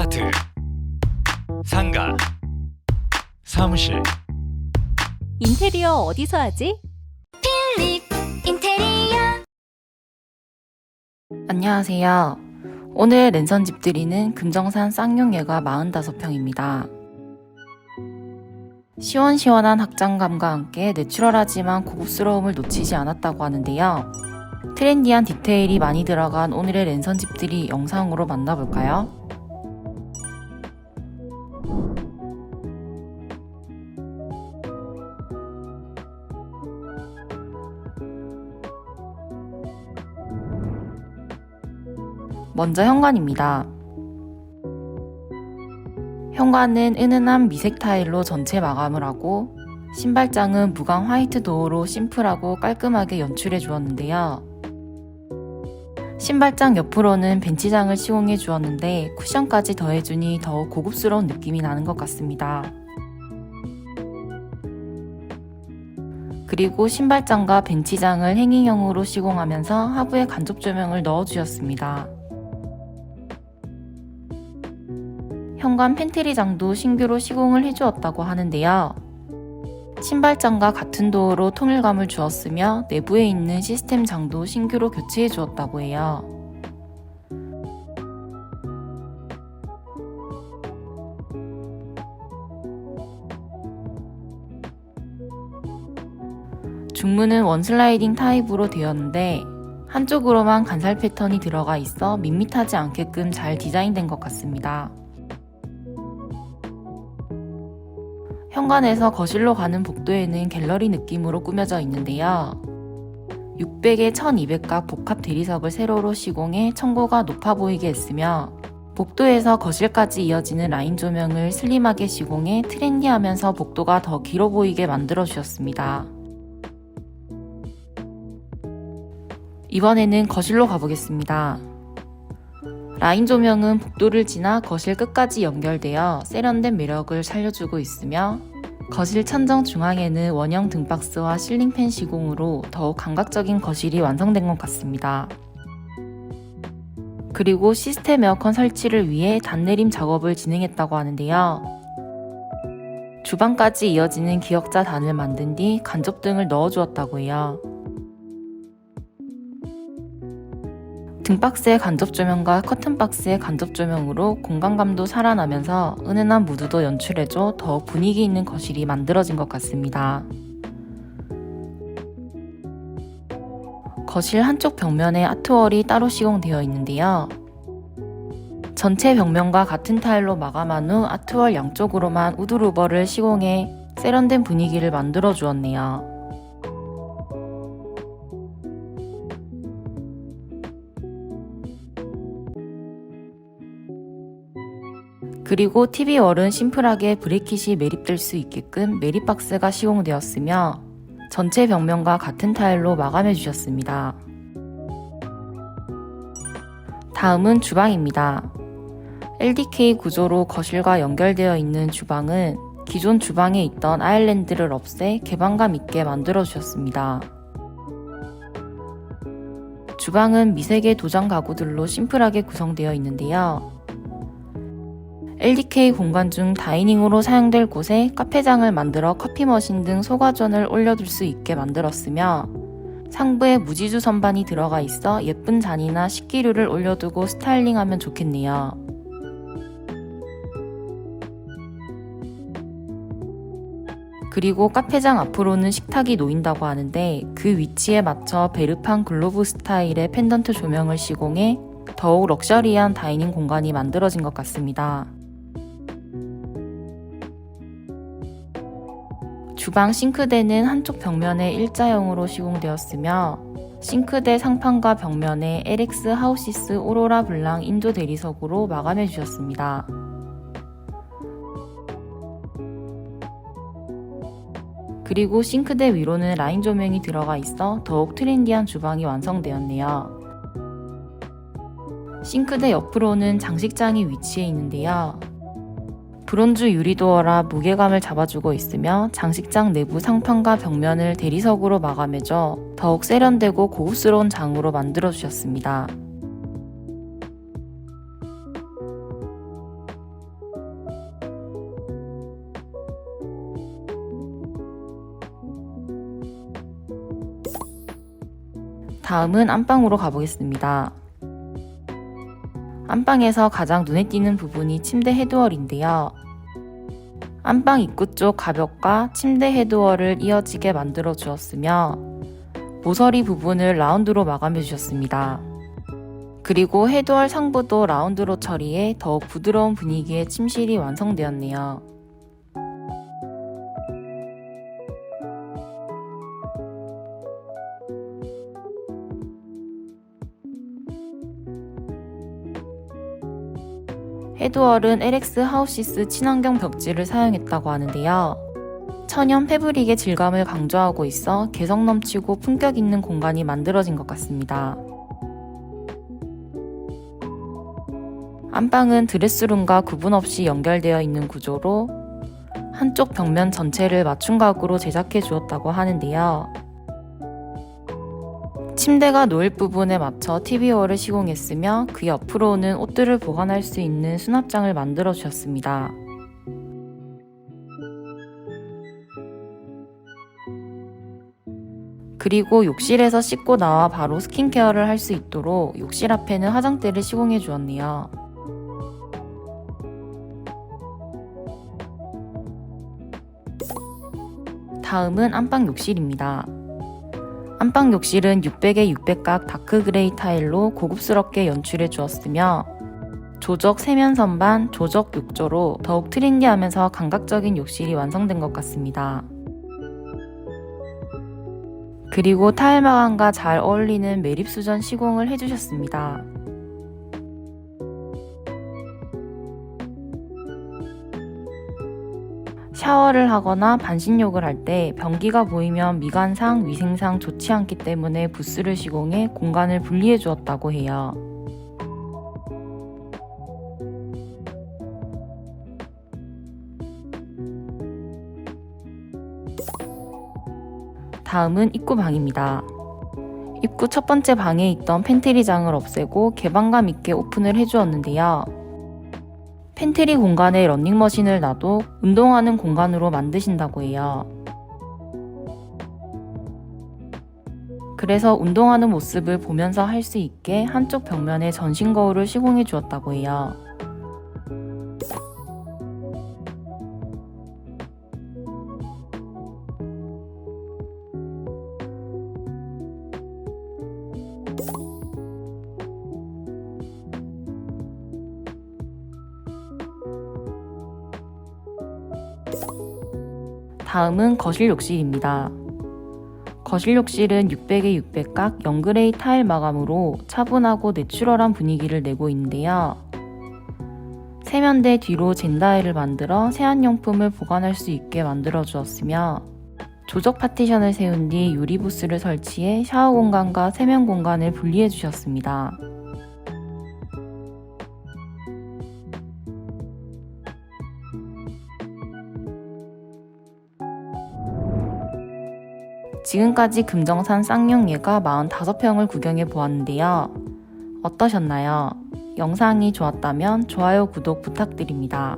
아파트, 상가, 사무실, 인테리어 어디서 하지? 필립 인테리어 안녕하세요. 오늘 랜선 집들이는 금정산 쌍용예가 45평입니다. 시원시원한 확장감과 함께 내추럴하지만 고급스러움을 놓치지 않았다고 하는데요. 트렌디한 디테일이 많이 들어간 오늘의 랜선 집들이 영상으로 만나볼까요? 먼저 현관입니다. 현관은 은은한 미색 타일로 전체 마감을 하고 신발장은 무광 화이트 도어로 심플하고 깔끔하게 연출해 주었는데요. 신발장 옆으로는 벤치장을 시공해 주었는데 쿠션까지 더해주니 더욱 고급스러운 느낌이 나는 것 같습니다. 그리고 신발장과 벤치장을 행잉형으로 시공하면서 하부에 간접 조명을 넣어주셨습니다. 현관 팬트리장도 신규로 시공을 해주었다고 하는데요. 신발장과 같은 도어로 통일감을 주었으며 내부에 있는 시스템장도 신규로 교체해 주었다고 해요. 중문은 원슬라이딩 타입으로 되었는데 한쪽으로만 간살 패턴이 들어가 있어 밋밋하지 않게끔 잘 디자인된 것 같습니다. 현관에서 거실로 가는 복도에는 갤러리 느낌으로 꾸며져 있는데요. 600에 1200각 복합 대리석을 세로로 시공해 청고가 높아 보이게 했으며 복도에서 거실까지 이어지는 라인 조명을 슬림하게 시공해 트렌디하면서 복도가 더 길어 보이게 만들어 주셨습니다. 이번에는 거실로 가보겠습니다. 라인 조명은 복도를 지나 거실 끝까지 연결되어 세련된 매력을 살려주고 있으며 거실 천정 중앙에는 원형 등박스와 실링팬 시공으로 더욱 감각적인 거실이 완성된 것 같습니다. 그리고 시스템 에어컨 설치를 위해 단내림 작업을 진행했다고 하는데요. 주방까지 이어지는 기역자 단을 만든 뒤 간접등을 넣어주었다고 해요. 등박스의 간접 조명과 커튼 박스의 간접 조명으로 공간감도 살아나면서 은은한 무드도 연출해줘 더욱 분위기 있는 거실이 만들어진 것 같습니다. 거실 한쪽 벽면에 아트월이 따로 시공되어 있는데요. 전체 벽면과 같은 타일로 마감한 후 아트월 양쪽으로만 우드루버를 시공해 세련된 분위기를 만들어 주었네요. 그리고 TV월은 심플하게 브레킷이 매립될 수 있게끔 매립박스가 시공되었으며 전체 벽면과 같은 타일로 마감해 주셨습니다. 다음은 주방입니다. LDK 구조로 거실과 연결되어 있는 주방은 기존 주방에 있던 아일랜드를 없애 개방감 있게 만들어 주셨습니다. 주방은 미세계 도장 가구들로 심플하게 구성되어 있는데요. LDK 공간 중 다이닝으로 사용될 곳에 카페장을 만들어 커피 머신 등 소과전을 올려둘 수 있게 만들었으며 상부에 무지주 선반이 들어가 있어 예쁜 잔이나 식기류를 올려두고 스타일링하면 좋겠네요. 그리고 카페장 앞으로는 식탁이 놓인다고 하는데 그 위치에 맞춰 베르판 글로브 스타일의 펜던트 조명을 시공해 더욱 럭셔리한 다이닝 공간이 만들어진 것 같습니다. 주방 싱크대는 한쪽 벽면에 일자형으로 시공되었으며 싱크대 상판과 벽면에 LX 하우시스 오로라 블랑 인조 대리석으로 마감해 주셨습니다. 그리고 싱크대 위로는 라인 조명이 들어가 있어 더욱 트렌디한 주방이 완성되었네요. 싱크대 옆으로는 장식장이 위치해 있는데요. 브론즈 유리도어라 무게감을 잡아주고 있으며 장식장 내부 상판과 벽면을 대리석으로 마감해줘 더욱 세련되고 고급스러운 장으로 만들어주셨습니다. 다음은 안방으로 가보겠습니다. 안방에서 가장 눈에 띄는 부분이 침대 헤드월인데요. 안방 입구 쪽 가벽과 침대 헤드월을 이어지게 만들어 주었으며 모서리 부분을 라운드로 마감해 주셨습니다. 그리고 헤드월 상부도 라운드로 처리해 더욱 부드러운 분위기의 침실이 완성되었네요. 헤드월은 LX 하우시스 친환경 벽지를 사용했다고 하는데요. 천연 패브릭의 질감을 강조하고 있어 개성 넘치고 품격 있는 공간이 만들어진 것 같습니다. 안방은 드레스룸과 구분 없이 연결되어 있는 구조로 한쪽 벽면 전체를 맞춤 가구로 제작해 주었다고 하는데요. 침대가 놓일 부분에 맞춰 TV월을 시공했으며 그 옆으로는 옷들을 보관할 수 있는 수납장을 만들어 주셨습니다. 그리고 욕실에서 씻고 나와 바로 스킨케어를 할 수 있도록 욕실 앞에는 화장대를 시공해 주었네요. 다음은 안방 욕실입니다. 안방 욕실은 600에 600각 다크 그레이 타일로 고급스럽게 연출해 주었으며 조적 세면 선반, 조적 욕조로 더욱 트렌디하면서 감각적인 욕실이 완성된 것 같습니다. 그리고 타일 마감과 잘 어울리는 매립 수전 시공을 해주셨습니다. 샤워를 하거나 반신욕을 할 때 변기가 보이면 미관상, 위생상 좋지 않기 때문에 부스를 시공해 공간을 분리해 주었다고 해요. 다음은 입구 방입니다. 입구 첫 번째 방에 있던 팬트리장을 없애고 개방감 있게 오픈을 해주었는데요. 팬트리 공간에 런닝머신을 놔도 운동하는 공간으로 만드신다고 해요. 그래서 운동하는 모습을 보면서 할 수 있게 한쪽 벽면에 전신 거울을 시공해 주었다고 해요. 다음은 거실 욕실입니다. 거실 욕실은 600에 600각 영그레이 타일 마감으로 차분하고 내추럴한 분위기를 내고 있는데요. 세면대 뒤로 젠다일을 만들어 세안용품을 보관할 수 있게 만들어 주었으며 조적 파티션을 세운 뒤 유리 부스를 설치해 샤워 공간과 세면 공간을 분리해 주셨습니다. 지금까지 금정산 쌍용예가 45평을 구경해 보았는데요. 어떠셨나요? 영상이 좋았다면 좋아요, 구독 부탁드립니다.